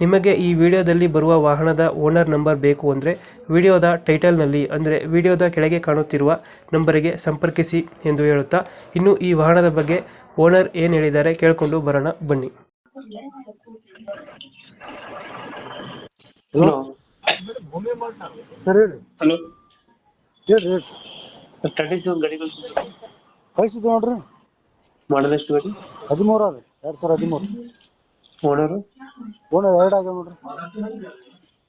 ನಿಮಗೆ ಈ ವಿಡಿಯೋದಲ್ಲಿ ಬರುವ ವಾಹನದ ಓನರ್ ನಂಬರ್ ಬೇಕು ಅಂದರೆ ವಿಡಿಯೋದ ಟೈಟಲ್ನಲ್ಲಿ ಅಂದರೆ ವಿಡಿಯೋದ ಕೆಳಗೆ ಕಾಣುತ್ತಿರುವ ನಂಬರಿಗೆ ಸಂಪರ್ಕಿಸಿ ಎಂದು ಹೇಳುತ್ತಾ ಇನ್ನು ಈ ವಾಹನದ ಬಗ್ಗೆ ಓನರ್ ಏನು ಹೇಳಿದ್ದಾರೆ ಕೇಳಿಕೊಂಡು ಬರೋಣ ಬನ್ನಿ. ಹಲೋ. ಸರ್ ಹೇಳ್ರಿ ಹಲೋ. ಹೇಳ್ರಿ ಹೇಳ್ರಿ ತರ್ಟಿ ಸೆವೆನ್ ಗಾಡಿಗಳು ಕಳ್ಸಿದ್ದು ನೋಡ್ರಿ. ಮಾಡಲ್ ಎಷ್ಟು ಗಾಡಿ? ಹದಿಮೂರು ಅದ ಎರಡ್ ಸಾವಿರ ಹದಿಮೂರು. ಓನರು? ಓನರ್ ಎರಡು ಆಗ್ಯಾವ ನೋಡ್ರಿ.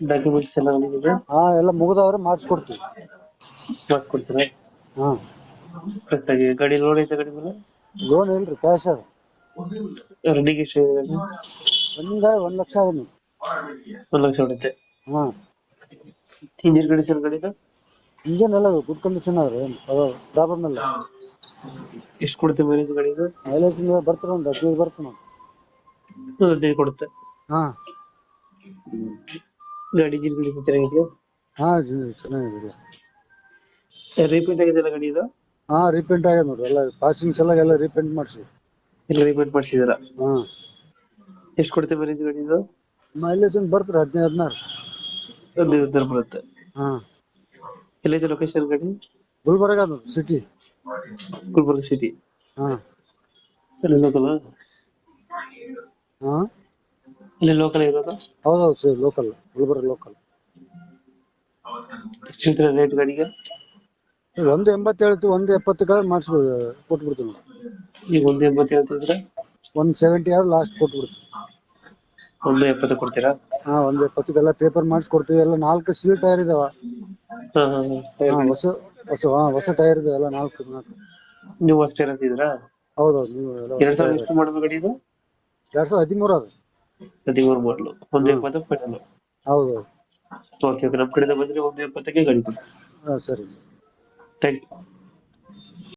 ಡಾಕ್ಯುಮೆಂಟ್ಸ್ ಎಲ್ಲ ಬಂದಿದೆ ಹಾ ಎಲ್ಲ ಮುಗಿದವ್ರೆ ಮಾಡಿಸ್ಕೊಡ್ತೀವಿ. ಮಾಡ್ಕೊಡ್ತಾರೆ ಹಾ. ಪ್ಲಸ್ ಆಗಿ ಗಾಡಿ ಲೋನ್ ಐತೆ ಗಾಡಿ ಮೇಲೆ? ಲೋನ್ ಇಲ್ರಿ ಕ್ಯಾಶ್ ಅದ. ರನ್ನಿಂಗ್ ಎಷ್ಟು ಇದೆ ಗಾಡಿ? ಒಂದ ಒಂದ್ ಲಕ್ಷ ನೀವು ಒಂದು ಲಕ್ಷ ಹೊಡುತ್ತೆ ಹಾ. ಇಂಜಿನ್ ಕಂಡೀಷನ್ ಗಾಡಿದು? ಇಂಜಿನ್ ಎಲ್ಲ ಗುಡ್ ಕಂಡೀಷನ್ ಅದ ಪ್ರಾಬ್ಲಮ್ ಇಲ್ಲ. ಎಷ್ಟು ಕೊಡ್ತೀವಿ ಮೈಲೇಜ್ ಗಾಡಿದು? ಮೈಲೇಜ್ ಬರ್ತಾರ ಒಂದು ಹದಿನೈದು ಹದಿನೈದು ಕೊಡುತ್ತೆ. ಹಾ. ಗಾಡಿ ಕಂಡೀಷನ್ ಚೆನ್ನಾಗಿದೆಯಾ? ಹಾ ಜಿ- ಚೆನ್ನಾಗಿದೆ. ರೀಪೇಂಟ್ ಆಗಿದೆಯಲ್ಲ ಗಾಡಿ ಇದು? ಹಾ ರೀಪೇಂಟ್ ಆಗ್ಯದ ನೋಡ್ರಿ ಎಲ್ಲ ಪಾಸಿಂಗ್ಸ್ ಎಲ್ಲ ಎಲ್ಲ ರೀಪೇಂಟ್ ಮಾಡ್ಸಿ. ಎಲ್ಲ ರೀಪೇಂಟ್ ಮಾಡಿಸಿದಾರ ಹಾ. ಎಷ್ಟು ಕೊಡುತ್ತೆ ಮೈಲೇಜ್ ಗಾಡಿದು ಮೈಲೇಜ್ ಒಂದು ಬರ್ತಾರೆ ಹದಿನೈದು ಹದಿನಾರು. ಹದಿನೈದು ಹದಿನಾರು ಬರುತ್ತೆ. ಹಾ. ಇದೆ ಲೊಕೇಶನ್ ಗಾಡಿ? ಗುಲ್ಬರ್ಗ ಅದ ನೋಡ್ರಿ ಸಿಟಿ ಗುಲ್ಬರ್ಗ ಸಿಟಿ ಹಾ. ಅಲ್ಲಿ ಲೋಕಲ್ ಹಾ. ಅಲ್ಲಿ ಲೋಕಲ್ ಇರೋದು? ಹೌದೌದು ಸರ್ ಲೋಕಲ್ ಗುಲ್ಬರ್ಗ ಲೋಕಲ್ ಎಷ್ಟು ರೇಟ್ ಗಾಡಿಗೆ? ಒಂದು ಎಂಬತ್ತು ಹೇಳ್ತೀವಿ ಒಂದು ಎಪ್ಪತ್ತಕ್ಕಾದ್ರೆ ಮಾಡಿಸ್ಬೋದು ಕೊಟ್ಬಿಡ್ತೀವಿ ನಾವು ಈಗ ಒಂದು ಎಂಬತ್ತು ಹೇಳ್ತಿದ್ರೆ ಒಂದು ಸೆವೆಂಟಿ ಆದ್ರೆ ಲಾಸ್ಟ್ ಕೊಟ್ಬಿಡ್ತೀವಿ ಒಂದು ಎಪ್ಪತ್ತು ಕೊಡ್ತೀರಾ? ಹಾಂ ಒಂದು ಎಪ್ಪತ್ತಕ್ಕೆಲ್ಲ ಪೇಪರ್ ಮಾಡಿಸ್ಕೊಡ್ತೀವಿ ಎಲ್ಲ ನಾಲ್ಕು ಸೀಲ್ ಟೈರ್ ಇದಾವ. ಹಾ ಹಾ ಹಾ. ಹೊಸ ಹೊಸ ಹಾಂ ಹೊಸ ಟೈರ್ ಇದಾವೆ. ಎಲ್ಲ ನಾಲ್ಕು ನಾಲ್ಕು. ನೀವು ಅಷ್ಟೇ ಹೇಳ್ತಿದ್ದೀರಾ ಹೌದೌದು ನೀವು ಎಲ್ಲ ಹೊಸ ಎರಡ್ ಸಾವಿರ ಎಷ್ಟು ಮಾಡಬೇಕು ಗಾಡಿ ಇದು? ಎರಡ್ ಸಾವಿರದ ಹದಿಮೂರು ಅದು. ಹದಿಮೂರು ಮಾಡಲು ಒಂದು ಎಪ್ಪತ್ತು ಫೈನಲ್ ಹೌದು. ಓಕೆ ಓಕೆ ನಮ್ಮ ಕಡೆಯಿಂದ ಬಂದ್ರೆ ಒಂದು ಎಪ್ಪತ್ತಕ್ಕೆ ಗಾಡಿ ಕೊಡಿ. ಹಾ ಸರಿ ಥ್ಯಾಂಕ್ ಯು